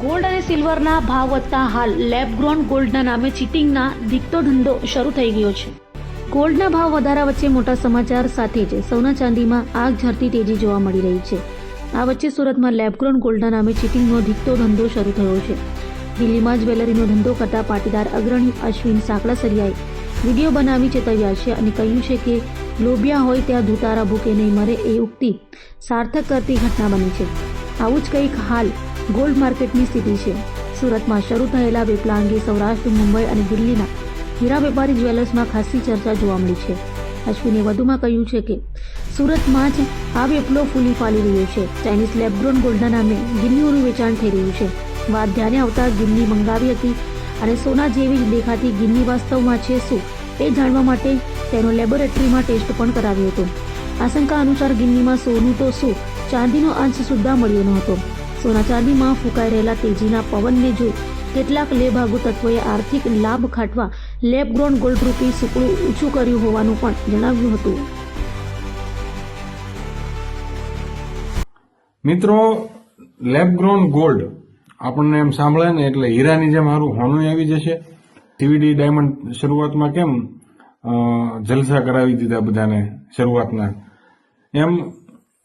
Gold અને સિલ્વરના ભાવ વધતા હાલ લેબ ગ્રોન ગોલ્ડના નામે ચીટિંગના દીકતો ધંધો શરૂ થઈ ગયો છે. ગોલ્ડના ભાવ વધારા વચ્ચે મોટા સમાચાર સાથે જ સોના ચાંદીમાં આગ ઝરતી તેજી જોવા મળી રહી છે. આ વચ્ચે સુરતમાં લેબગ્રોન ગોલ્ડના નામે ચીટિંગનો ધીકતો ધંધો શરૂ થયો છે. દિલ્હીમાં જ્વેલરીનો ધંધો કરતા પાટીદાર અગ્રણી અશ્વિન સાંકળાસરિયાએ વીડિયો બનાવી ચેતવ્યા છે અને કહ્યું છે કે લોભિયા હોય ત્યાં ધુતારા ભૂકે નહીં મરે એ ઉક્તિ સાર્થક કરતી ઘટના બની છે. આવું જ કંઈક હાલ ગોલ્ડ માર્કેટની સ્થિતિ છે. સુરતમાં શરૂ થયેલા વેપલા અંગે સૌરાષ્ટ્ર, મુંબઈ અને દિલ્હીના હીરા વેપારી જ્વેલર્સમાં ખાસી ચર્ચા જોવા મળી છે. અશ્વિને વધુમાં કહ્યું છે કે, સુરતમાં જ આ વેપલો ફૂલી ફાલી રહ્યો છે. ચાઇનીઝ લેબગ્રોન ગોલ્ડના નામે ગિન્નીઓનું વેચાણ થઈ રહ્યું છે. વાત ધ્યાને આવતા ગિન્ની મંગાવી હતી અને સોના જેવી જ દેખાતી ગિન્ની વાસ્તવમાં છે શું એ જાણવા માટે તેનો લેબોરેટરીમાં ટેસ્ટ પણ કરાવ્યો હતો. આશંકા અનુસાર ગિન્નીમાં સોનું તો શું ચાંદીનો અંશ સુદ્ધા મળ્યો ન હતો સોના ચાંદીમાં ફૂંકાઈ રહેલા તેજીના પવનને જોઈ કેટલાક લેભાગુ તત્વોએ આર્થિક લાભ ખાટવા લેબગ્રોન ગોલ્ડ રૂપી સુકડું ઊંચું કર્યું હોવાનું પણ જણાવ્યું હતું. મિત્રો લેબ ગ્રોન ગોલ્ડ આપણને એમ સાંભળે ને એટલે હીરાની જેમ મારું હોનું આવી જશે. ટીવીડી ડાયમંડ શરૂઆતમાં કેમ જલસા કરાવી દીધા બધાને શરૂઆતના. એમ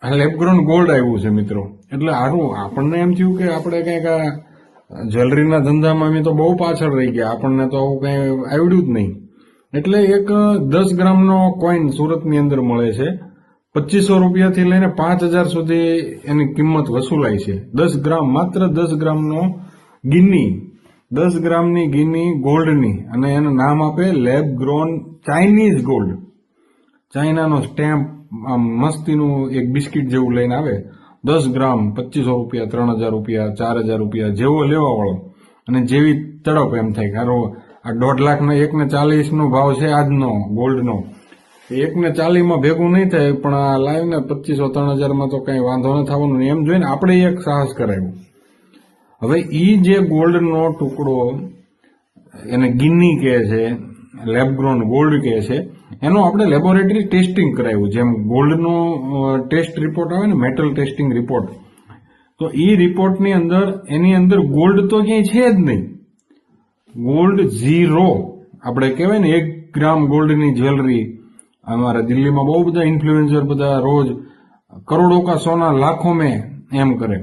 લેબગ્રોન ગોલ્ડ આવ્યું છે, મિત્રો. એટલે સારું આપણને એમ થયું કે આપણે કંઈક આ જ્વેલરીના ધંધામાં અમે તો બહુ પાછળ રહી ગયા. આપણને તો આવું કંઈ આવડ્યું જ નહીં. એટલે એક દસ ગ્રામનો કોઈન સુરતની અંદર મળે છે. પચીસો રૂપિયાથી લઈને પાંચ હજાર સુધી એની કિંમત વસૂલાય છે. દસ ગ્રામ, માત્ર દસ ગ્રામનો ગિન્ની. દસ ગ્રામની ગિન્ની ગોલ્ડની. અને એનું નામ આપે લેબ ગ્રોન ચાઇનીઝ ગોલ્ડ. ચાઇનાનો સ્ટેમ્પ આમ મસ્તીનું એક બિસ્કિટ જેવું લઈને આવે. દસ ગ્રામ, પચીસો રૂપિયા, ત્રણ હજાર રૂપિયા, ચાર હજાર રૂપિયા જેવો લેવા વાળો. અને જેવી તડપ એમ થાય કારો આ દોઢ લાખનો એક ને ચાલીસ ભાવ છે આજનો, ગોલ્ડનો. એક ને ચાલીસમાં ભેગું નહીં થાય, પણ આ લાવીને પચીસો, ત્રણ હજારમાં તો કંઈ વાંધો ન થવાનું એમ જોઈને આપણે એક સાહસ કરાવ્યું હવે ઈ જે ગોલ્ડનો ટુકડો, એને ગિન્ની કહે છે, લેબગ્રોન ગોલ્ડ કહે છે એનો આપણે લેબોરેટરી ટેસ્ટિંગ કરાવ્યું જેમ ગોલ્ડનો ટેસ્ટ રિપોર્ટ આવે ને મેટલ ટેસ્ટિંગ રિપોર્ટ તો એ રિપોર્ટની અંદર, એની અંદર ગોલ્ડ તો ક્યાંય છે જ નહીં. ગોલ્ડ ઝીરો આપણે કહેવાય ને, એક ગ્રામ ગોલ્ડની જ્વેલરી અમારા દિલ્હીમાં બહુ બધા ઇન્ફ્લુએન્સર બધા રોજ કરોડો કા સોના લાખો મેં એમ કરે.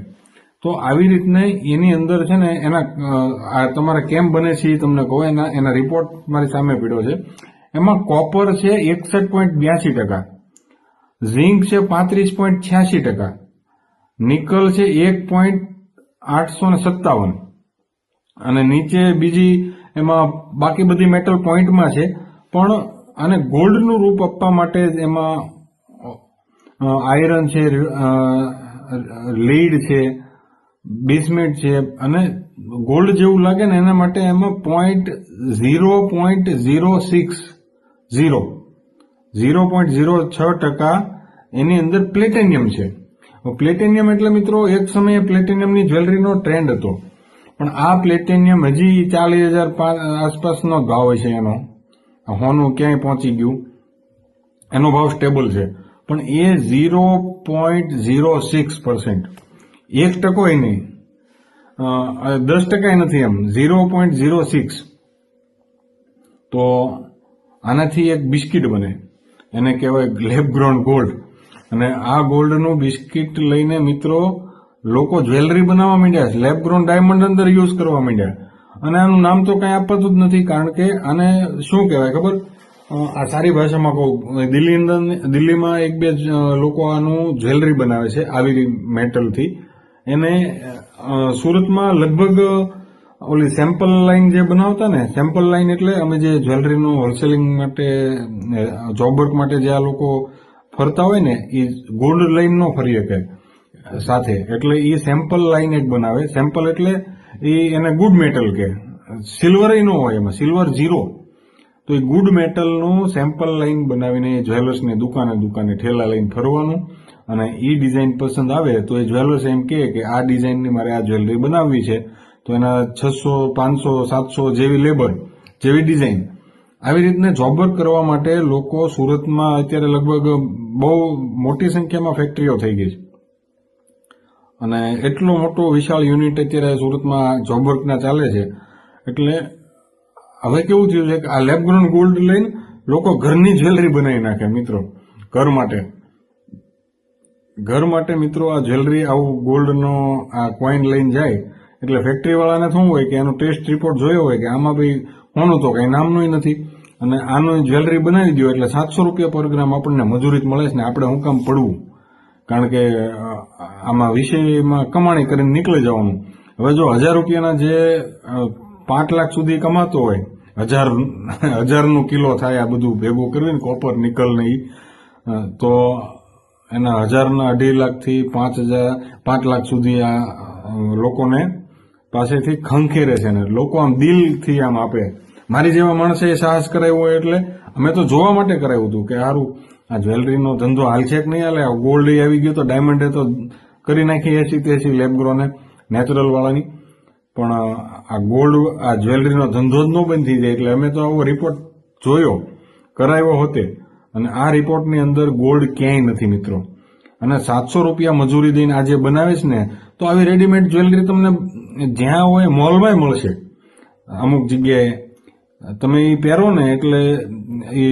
તો આવી રીતને એની અંદર છે ને, એના તમારે કેમ બને છે એ તમને કહો, એના એના રિપોર્ટ મારી સામે પીડ્યો છે. એમાં કોપર છે એકસઠ પોઈન્ટ બ્યાસી ટકા ઝીંક છે પાંત્રીસ પોઈન્ટ છ્યાસી ટકા નિકલ છે એક પોઈન્ટ આઠસો ને સત્તાવન અને નીચે બીજી એમાં બાકી બધી મેટલ પોઈન્ટમાં છે. પણ આને ગોલ્ડનું રૂપ આપવા માટે એમાં આયરન છે લીડ છે બિસ્મેટ છે અને ગોલ્ડ જેવું લાગે ને એના માટે એમાં point zero point zero six zero zero point zero છ ટકા એની અંદર પ્લેટેનિયમ છે. પ્લેટેનિયમ એટલે મિત્રો એક સમયે પ્લેટેનિયમની જ્વેલરીનો ટ્રેન્ડ હતો. પણ આ પ્લેટેનિયમ હજી ચાલીસ હજાર આસપાસનો ભાવ છે એનો. હોનું ક્યાંય પહોંચી ગયું? એનો ભાવ સ્ટેબલ છે. પણ એ zero point zero six percent એક ટકો એ નહીં. દસ ટકા નથી એમ. ઝીરો પોઈન્ટ ઝીરો સિક્સ તો આનાથી એક બિસ્કિટ બને. એને કહેવાય લેબ ગ્રોન ગોલ્ડ. અને આ ગોલ્ડનું બિસ્કિટ લઈને મિત્રો, લોકો જ્વેલરી બનાવવા માંડ્યા લેબ ગ્રોન ડાયમંડ અંદર યુઝ કરવા માંડ્યા. અને આનું નામ તો કઈ આપતું જ નથી, કારણ કે આને શું કહેવાય ખબર? આ સારી ભાષામાં કહું, દિલ્હી અંદર, દિલ્હીમાં એક બે લોકો આનું જ્વેલરી બનાવે છે, આવી મેટલથી. એને સુરતમાં લગભગ ઓલી સેમ્પલ લાઇન જે બનાવતા ને સેમ્પલ લાઈન એટલે અમે જે જ્વેલરીનું હોલસેલિંગ માટે જોબ વર્ક માટે જે આ લોકો ફરતા હોય ને એ ગોલ્ડ લાઇનનો ફરી શકે. સાથે. એટલે એ સેમ્પલ લાઇન જ બનાવે. સેમ્પલ એટલે એ એને ગુડ મેટલ કે. સિલ્વર ન હોય એમાં. સિલ્વર ઝીરો તો એ ગુડ મેટલનું સેમ્પલ લાઇન બનાવીને જ્વેલર્સને દુકાને દુકાને ઠેલા લઈને ફરવાનું અને એ ડિઝાઇન પસંદ આવે તો એ જ્વેલર્સ એમ કહે કે આ ડિઝાઇનની મારે આ જ્વેલરી બનાવવી છે. તો એના છસો, પાંચસો, સાતસો જેવી લેબર જેવી ડિઝાઇન આવી રીતને જોબ વર્ક કરવા માટે લોકો સુરતમાં અત્યારે લગભગ બહુ મોટી સંખ્યામાં ફેક્ટરીઓ થઈ ગઈ છે. અને એટલો મોટો વિશાળ યુનિટ અત્યારે સુરતમાં જોબ વર્કના ચાલે છે. એટલે હવે કેવું થયું છે કે આ લેબગ્રોન ગોલ્ડ લઈને લોકો ઘરની જ્વેલરી બનાવી નાખે મિત્રો, ઘર માટે. ઘર માટે મિત્રો આ જ્વેલરી આવું ગોલ્ડનો આ કોઈન લઈને જાય એટલે ફેક્ટરીવાળાને શું હોય કે એનો ટેસ્ટ રિપોર્ટ જોયો હોય કે આમાં ભાઈ હોનું તો કંઈ નામનું નથી. અને આનું જ્વેલરી બનાવી દો એટલે સાતસો રૂપિયા પર ગ્રામ આપણને મજૂરી મળે છે ને આપણે હું કામ પડવું? કારણ કે આમાં વિષયમાં કમાણી કરીને નીકળી જવાનું. હવે જો હજાર રૂપિયાના જે પાંચ લાખ સુધી કમાતો હોય, હજાર, હજારનું કિલો થાય આ બધું ભેગું કરીને કોપર નિકલ ને તો એના હજારના અઢી લાખથી પાંચ હજાર, પાંચ લાખ સુધી આ લોકોને પાસેથી ખંખેરે છે ને લોકો આમ દિલથી આમ આપે. મારી જેવા માણસે એ સાહસ કરાવ્યો હોય એટલે અમે તો જોવા માટે કરાવ્યું હતું કે સારું આ જ્વેલરીનો ધંધો હાલ છે કે નહીં હાલે? ગોલ્ડ આવી ગયો તો ડાયમંડે તો કરી નાખી એસી તેસી લેબગ્રોને નેચરલ વાળાની. પણ આ ગોલ્ડ આ જ્વેલરીનો ધંધો જ ન બંધ થઈ જાય એટલે અમે તો આવો રિપોર્ટ જોયો, કરાવ્યો હોતે. અને આ રિપોર્ટની અંદર ગોલ્ડ ક્યાંય નથી મિત્રો. અને સાતસો રૂપિયા મજૂરી દઈને આજે બનાવે છે ને તો આવી રેડીમેડ જ્વેલરી તમને જ્યાં હોય મોલમાં મળશે. અમુક જગ્યાએ. તમે એ પહેરો ને એટલે એ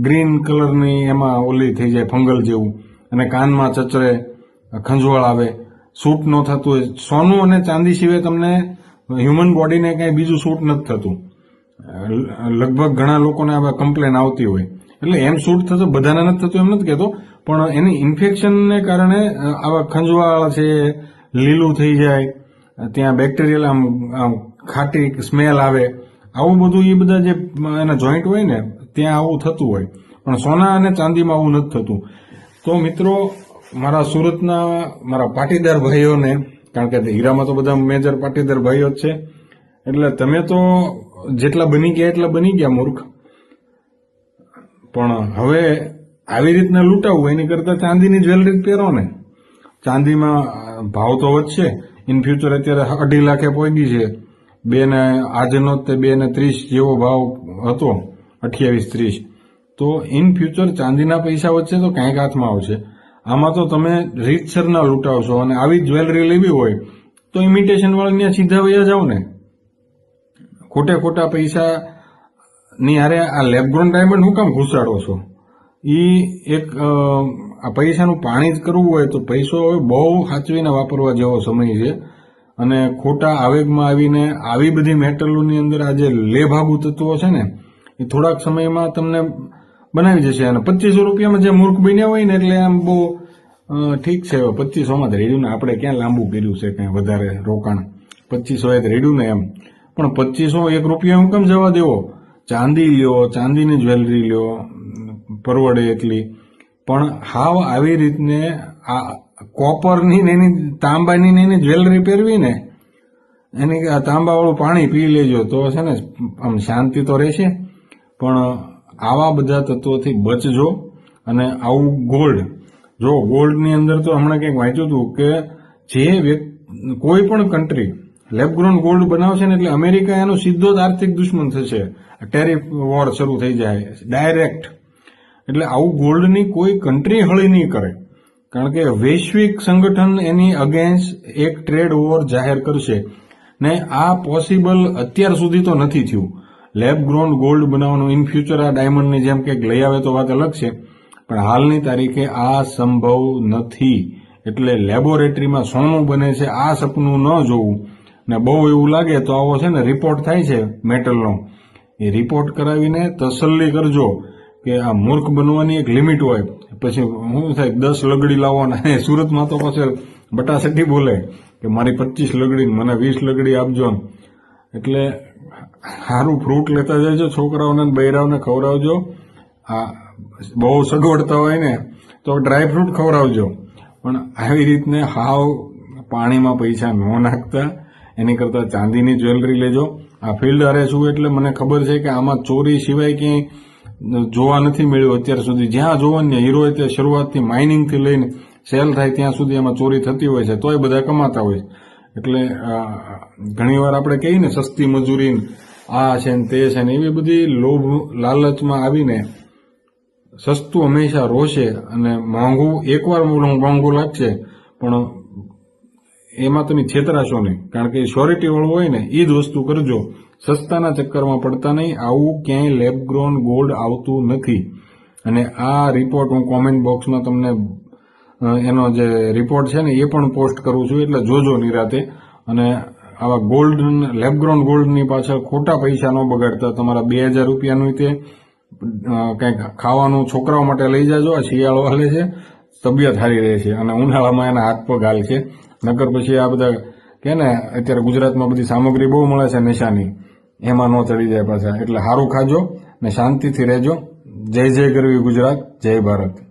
ગ્રીન કલરની એમાં ઓલી થઈ જાય ફંગલ જેવું. અને કાનમાં ચચરે ખંજવાળ આવે. સૂટ ન થતું હોય. સોનું અને ચાંદી સિવાય તમને હ્યુમન બોડીને કાંઈ બીજું સૂટ નથી થતું. લગભગ ઘણા લોકોને આવા કમ્પ્લેન આવતી હોય. એટલે એમ સૂટ થતો બધાને નથી થતું એમ નથી કહેતો. પણ એની ઇન્ફેક્શનને કારણે આવા ખંજવાળ છે લીલું થઈ જાય, ત્યાં બેક્ટેરિયલ આમ આમ ખાટી સ્મેલ આવે. આવું બધું એ બધા જે એના જોઈન્ટ હોય ને, ત્યાં આવું થતું હોય. પણ સોના અને ચાંદીમાં આવું નથી થતું. તો મિત્રો, મારા સુરતના મારા પાટીદાર ભાઈઓને, કારણ કે હીરામાં તો બધા મેજર પાટીદાર ભાઈઓ જ છે, એટલે તમે તો જેટલા બની ગયા એટલા બની ગયા મૂર્ખ. પણ હવે આવી રીતના લૂંટાવું, એની કરતા ચાંદીની જ્વેલરી પહેરો ને. ચાંદીમાં ભાવ તો વધશે. ઇન ફ્યુચર અત્યારે અઢી લાખે પહોંચી છે. બે ને આજનો તે બે ને ત્રીસ જેવો ભાવ હતો, અઠ્યાવીસ ત્રીસ. તો ઇન ફ્યુચર ચાંદીના પૈસા વધશે તો કાંઈક હાથમાં આવશે. આમાં તો તમે રીતસરના લૂંટાવશો અને આવી જ્વેલરી લેવી હોય, તો ઇમિટેશન વાળા ત્યાં સીધા વયા જાઓ ને. ખોટે ખોટા પૈસા ની હારે આ લેબગ્રોન ડાયમંડ હું કામ ઘુસાડો છો? એ એક આ પૈસાનું પાણી જ કરવું હોય તો પૈસો હવે બહુ સાચવીને વાપરવા જેવો સમય છે. અને ખોટા આવેગમાં આવીને આવી બધી મેટલોની અંદર આ જે લેભાગુ તત્વો છે ને, એ થોડાક સમયમાં તમને બનાવી જશે. અને પચીસો રૂપિયામાં જે મૂર્ખ બન્યા હોય ને, એટલે આમ બહુ ઠીક છે. પચીસોમાં જ રેડ્યું ને, આપણે ક્યાં લાંબુ કર્યું છે કંઈ વધારે રોકાણ? પચીસો એ રેડ્યું ને એમ. પણ પચીસો એક રૂપિયા હું કેમ જવા દેવો? ચાંદી લ્યો, ચાંદીની જ્વેલરી લ્યો પરવડે એટલી. પણ હાવ આવી રીતને આ કોપરની ને એની તાંબાની ને એની જ્વેલરી પહેરવી ને એની આ તાંબાવાળું પાણી પી લેજો તો છે ને આમ શાંતિ તો રહેશે. પણ આવા બધા તત્વોથી બચજો અને આવું ગોલ્ડ. જો ગોલ્ડની અંદર તો હમણાં કંઈક વાંચ્યું હતું કે જે કોઈ પણ કન્ટ્રી લેબગ્રોન ગોલ્ડ બનાવશે ને એટલે અમેરિકા એનો સીધો જ આર્થિક દુશ્મન થશે. ટેરિફ વોર શરૂ થઈ જાય. ડાયરેક્ટ એટલે આવું ગોલ્ડની કોઈ કન્ટ્રી હળી નહીં કરે. કારણ કે વૈશ્વિક સંગઠન એની અગેન્સ્ટ એક ટ્રેડ ઓવર જાહેર કરશે. ને આ પોસિબલ અત્યાર સુધી તો નથી થયું. લેબ ગ્રોન ગોલ્ડ બનાવવાનું ઇન ફ્યુચર આ ડાયમંડની જેમ કંઈક લઈ આવે તો વાત અલગ છે. પણ હાલની તારીખે આ સંભવ નથી. એટલે લેબોરેટરીમાં સોનું બને છે, આ સપનું ન જોવું. ને બહુ એવું લાગે તો આવો છે ને રિપોર્ટ થાય છે મેટલનો એ રિપોર્ટ કરાવીને તસલ્લી કરજો. કે આ મૂર્ખ બનવાની એક લિમિટ હોય. પછી શું થાય દસ લગડી લાવવાના. સુરતમાં તો પછી બટાસટી બોલે કે મારી પચીસ લગડી મને વીસ લગડી આપજો એટલે સારું ફ્રૂટ લેતા જજો, છોકરાઓને બૈરાઓને ખવડાવજો. આ બહુ સગવડતા હોય ને, તો ડ્રાય ફ્રૂટ ખવડાવજો. પણ આવી રીતને હાવ પાણીમાં પૈસા ન નાખતા. એની કરતાં ચાંદીની જ્વેલરી લેજો. આ ફિલ્ડ હારે છું એટલે મને ખબર છે કે આમાં ચોરી સિવાય ક્યાંય જોવા નથી મળ્યું અત્યાર સુધી. જ્યાં જોવો ને હીરો તે શરૂઆતથી માઇનિંગથી લઈને સેલ થાય ત્યાં સુધી એમાં ચોરી થતી હોય છે. તોય બધા કમાતા હોય એટલે ઘણીવાર આપણે કહીએ ને, સસ્તી મજૂરી આ છે ને તે છે ને, એવી બધી લોભ લાલચમાં આવીને સસ્તું હંમેશા રોશે અને મોંઘું, એકવાર મોંઘું લાગશે, પણ એમાં તમે છેતરાશો નહીં. કારણ કે શ્યોરિટી વાળું હોય ને એ જ વસ્તુ કરજો. સસ્તાના ચક્કરમાં પડતા નહીં. આવું ક્યાંય લેબ ગ્રોન ગોલ્ડ આવતું નથી. અને આ રિપોર્ટ હું કોમેન્ટ બોક્સમાં તમને એનો જે રિપોર્ટ છે ને, એ પણ પોસ્ટ કરું છું. એટલે જોજો નિરાતે. અને આવા ગોલ્ડ લેબગ્રોન ગોલ્ડની પાછળ ખોટા પૈસા ન બગાડતા. તમારા બે હજાર રૂપિયાનું તે કંઈક ખાવાનું છોકરાઓ માટે લઈ જાજો. આ શિયાળો હાલે છે. તબિયત સારી રહે છે અને ઉનાળામાં એના હાથ પગ હાલ છે નકર પછી આ બધા કે ને, અત્યારે ગુજરાતમાં બધી સામગ્રી બહુ મળે છે નશાની. એમાં ન ચડી જાય પાછા. એટલે સારું ખાજો ને શાંતિથી રહેજો. જય જય કરવી ગુજરાત, જય ભારત.